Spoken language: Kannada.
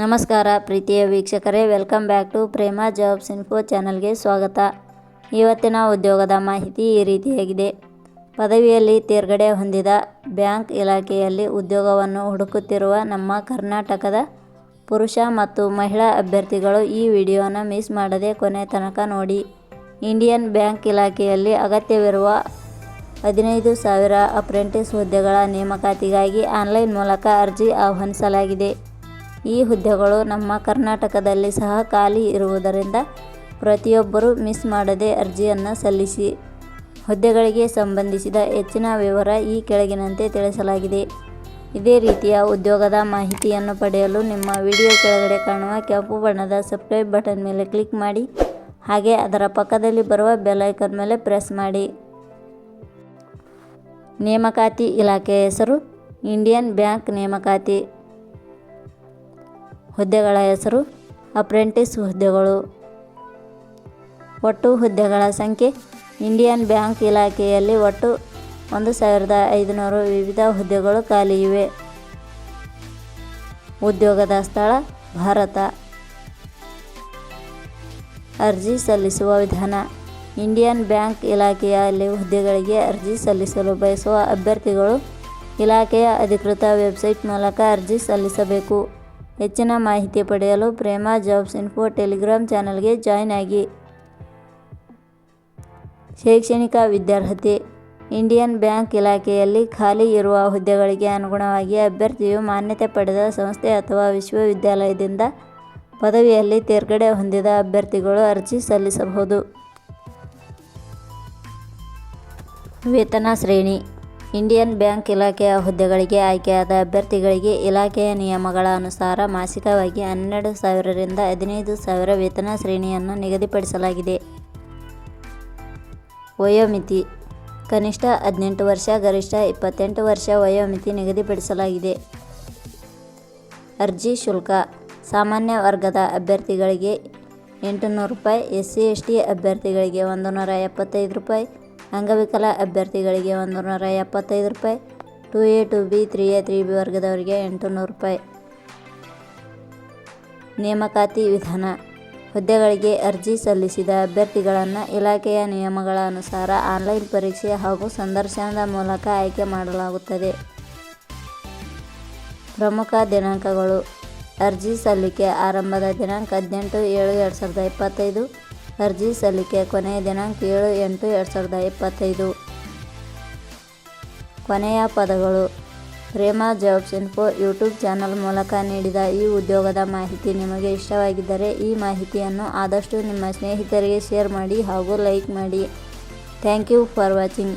ನಮಸ್ಕಾರ ಪ್ರೀತಿಯ ವೀಕ್ಷಕರೇ welcome back to Prema jobs info ಚಾನಲ್ಗೆ ಸ್ವಾಗತ. ಇವತ್ತಿನ ಉದ್ಯೋಗದ ಮಾಹಿತಿ ಈ ರೀತಿಯಾಗಿದೆ. ಪದವಿಯಲ್ಲಿ ತೇರ್ಗಡೆ ಹೊಂದಿದ ಬ್ಯಾಂಕ್ ಇಲಾಖೆಯಲ್ಲಿ ಉದ್ಯೋಗವನ್ನು ಹುಡುಕುತ್ತಿರುವ ನಮ್ಮ ಕರ್ನಾಟಕದ ಪುರುಷ ಮತ್ತು ಮಹಿಳಾ ಅಭ್ಯರ್ಥಿಗಳು ಈ ವಿಡಿಯೋನ ಮಿಸ್ ಮಾಡದೆ ಕೊನೆ ತನಕ ನೋಡಿ. ಇಂಡಿಯನ್ ಬ್ಯಾಂಕ್ ಇಲಾಖೆಯಲ್ಲಿ ಅಗತ್ಯವಿರುವ ಹದಿನೈದು ಸಾವಿರ ಅಪ್ರೆಂಟಿಸ್ ಹುದ್ದೆಗಳ ನೇಮಕಾತಿಗಾಗಿ ಆನ್ಲೈನ್ ಮೂಲಕ ಅರ್ಜಿ ಆಹ್ವಾನಿಸಲಾಗಿದೆ. ಈ ಹುದ್ದೆಗಳು ನಮ್ಮ ಕರ್ನಾಟಕದಲ್ಲಿ ಸಹ ಖಾಲಿ ಇರುವುದರಿಂದ ಪ್ರತಿಯೊಬ್ಬರೂ ಮಿಸ್ ಮಾಡದೆ ಅರ್ಜಿಯನ್ನು ಸಲ್ಲಿಸಿ ಹುದ್ದೆಗಳಿಗೆ ಸಂಬಂಧಿಸಿದ ಹೆಚ್ಚಿನ ವಿವರ ಈ ಕೆಳಗಿನಂತೆ ತಿಳಿಸಲಾಗಿದೆ. ಇದೇ ರೀತಿಯ ಉದ್ಯೋಗದ ಮಾಹಿತಿಯನ್ನು ಪಡೆಯಲು ನಿಮ್ಮ ವಿಡಿಯೋ ಕೆಳಗಡೆ ಕಾಣುವ ಕೆಂಪು ಬಣ್ಣದ ಸಬ್ಸ್ಕ್ರೈಬ್ ಬಟನ್ ಮೇಲೆ ಕ್ಲಿಕ್ ಮಾಡಿ, ಹಾಗೆ ಅದರ ಪಕ್ಕದಲ್ಲಿ ಬರುವ ಬೆಲ್ ಐಕನ್ ಮೇಲೆ ಪ್ರೆಸ್ ಮಾಡಿ. ನೇಮಕಾತಿ ಇಲಾಖೆಯ ಹೆಸರು, ಇಂಡಿಯನ್ ಬ್ಯಾಂಕ್ ನೇಮಕಾತಿ. ಹುದ್ದೆಗಳ ಹೆಸರು, ಅಪ್ರೆಂಟಿಸ್ ಹುದ್ದೆಗಳು. ಒಟ್ಟು ಹುದ್ದೆಗಳ ಸಂಖ್ಯೆ, ಇಂಡಿಯನ್ ಬ್ಯಾಂಕ್ ಇಲಾಖೆಯಲ್ಲಿ ಒಟ್ಟು ಒಂದು ಸಾವಿರದ ಐದುನೂರು ವಿವಿಧ ಹುದ್ದೆಗಳು ಖಾಲಿ ಇವೆ. ಉದ್ಯೋಗದ ಸ್ಥಳ, ಭಾರತ. ಅರ್ಜಿ ಸಲ್ಲಿಸುವ ವಿಧಾನ, ಇಂಡಿಯನ್ ಬ್ಯಾಂಕ್ ಇಲಾಖೆಯಲ್ಲಿ ಹುದ್ದೆಗಳಿಗೆ ಅರ್ಜಿ ಸಲ್ಲಿಸಲು ಬಯಸುವ ಅಭ್ಯರ್ಥಿಗಳು ಇಲಾಖೆಯ ಅಧಿಕೃತ ವೆಬ್ಸೈಟ್ ಮೂಲಕ ಅರ್ಜಿ ಸಲ್ಲಿಸಬೇಕು. ಹೆಚ್ಚಿನ ಮಾಹಿತಿ ಪಡೆಯಲು ಪ್ರೇಮ ಜಾಬ್ಸ್ ಇನ್ಫೋ ಟೆಲಿಗ್ರಾಮ್ ಚಾನಲ್ಗೆ ಜಾಯ್ನ್ ಆಗಿ. ಶೈಕ್ಷಣಿಕ ವಿದ್ಯಾರ್ಹತೆ, ಇಂಡಿಯನ್ ಬ್ಯಾಂಕ್ ಇಲಾಖೆಯಲ್ಲಿ ಖಾಲಿ ಇರುವ ಹುದ್ದೆಗಳಿಗೆ ಅನುಗುಣವಾಗಿ ಅಭ್ಯರ್ಥಿಯು ಮಾನ್ಯತೆ ಪಡೆದ ಸಂಸ್ಥೆ ಅಥವಾ ವಿಶ್ವವಿದ್ಯಾಲಯದಿಂದ ಪದವಿಯಲ್ಲಿ ತೇರ್ಗಡೆ ಹೊಂದಿದ ಅಭ್ಯರ್ಥಿಗಳು ಅರ್ಜಿ ಸಲ್ಲಿಸಬಹುದು. ವೇತನ ಶ್ರೇಣಿ ಇಂಡಿಯನ್ ಬ್ಯಾಂಕ್ ಇಲಾಖೆಯ ಹುದ್ದೆಗಳಿಗೆ ಆಯ್ಕೆಯಾದ ಅಭ್ಯರ್ಥಿಗಳಿಗೆ ಇಲಾಖೆಯ ನಿಯಮಗಳ ಅನುಸಾರ ಮಾಸಿಕವಾಗಿ ಹನ್ನೆರಡು ಸಾವಿರರಿಂದ ಹದಿನೈದು ಸಾವಿರ ವೇತನ ಶ್ರೇಣಿಯನ್ನು ನಿಗದಿಪಡಿಸಲಾಗಿದೆ. ವಯೋಮಿತಿ. ಕನಿಷ್ಠ ಹದಿನೆಂಟು ವರ್ಷ, ಗರಿಷ್ಠ ಇಪ್ಪತ್ತೆಂಟು ವರ್ಷ ವಯೋಮಿತಿ ನಿಗದಿಪಡಿಸಲಾಗಿದೆ. ಅರ್ಜಿ ಶುಲ್ಕ. ಸಾಮಾನ್ಯ ವರ್ಗದ ಅಭ್ಯರ್ಥಿಗಳಿಗೆ ಎಂಟುನೂರು ರೂಪಾಯಿ ಎಸ್ ಸಿ ಎಸ್ ಟಿ ಅಭ್ಯರ್ಥಿಗಳಿಗೆ ಒಂದು ನೂರ ಎಪ್ಪತ್ತೈದು ರೂಪಾಯಿ ಅಂಗವಿಕಲ ಅಭ್ಯರ್ಥಿಗಳಿಗೆ ಒಂದು ನೂರ ಎಪ್ಪತ್ತೈದು ರೂಪಾಯಿ, two A two B, three A three B ವರ್ಗದವರಿಗೆ ಎಂಟುನೂರು ರೂಪಾಯಿ. ನೇಮಕಾತಿ ವಿಧಾನ. ಹುದ್ದೆಗಳಿಗೆ ಅರ್ಜಿ ಸಲ್ಲಿಸಿದ ಅಭ್ಯರ್ಥಿಗಳನ್ನು ಇಲಾಖೆಯ ನಿಯಮಗಳ ಅನುಸಾರ ಆನ್ಲೈನ್ ಪರೀಕ್ಷೆ ಹಾಗೂ ಸಂದರ್ಶನದ ಮೂಲಕ ಆಯ್ಕೆ ಮಾಡಲಾಗುತ್ತದೆ. ಪ್ರಮುಖ ದಿನಾಂಕಗಳು. ಅರ್ಜಿ ಸಲ್ಲಿಕೆ ಆರಂಭದ ದಿನಾಂಕ ಹದಿನೆಂಟು ಏಳು ಎರಡು ಸಾವಿರದ ಇಪ್ಪತ್ತೈದು. ಅರ್ಜಿ ಸಲ್ಲಿಕೆ, ಕೊನೆಯ ದಿನಾಂಕ ಏಳು ಎಂಟು ಎರಡು ಸಾವಿರದ ಇಪ್ಪತ್ತೈದು. ಕೊನೆಯ ಪದಗಳು. Prema jobs info YouTube channel ಮೂಲಕ ನೀಡಿದ ಈ ಉದ್ಯೋಗದ ಮಾಹಿತಿ ನಿಮಗೆ ಇಷ್ಟವಾಗಿದ್ದರೆ ಈ ಮಾಹಿತಿಯನ್ನು ಆದಷ್ಟು ನಿಮ್ಮ ಸ್ನೇಹಿತರಿಗೆ ಶೇರ್ ಮಾಡಿ ಹಾಗೂ ಲೈಕ್ ಮಾಡಿ. Thank you for watching.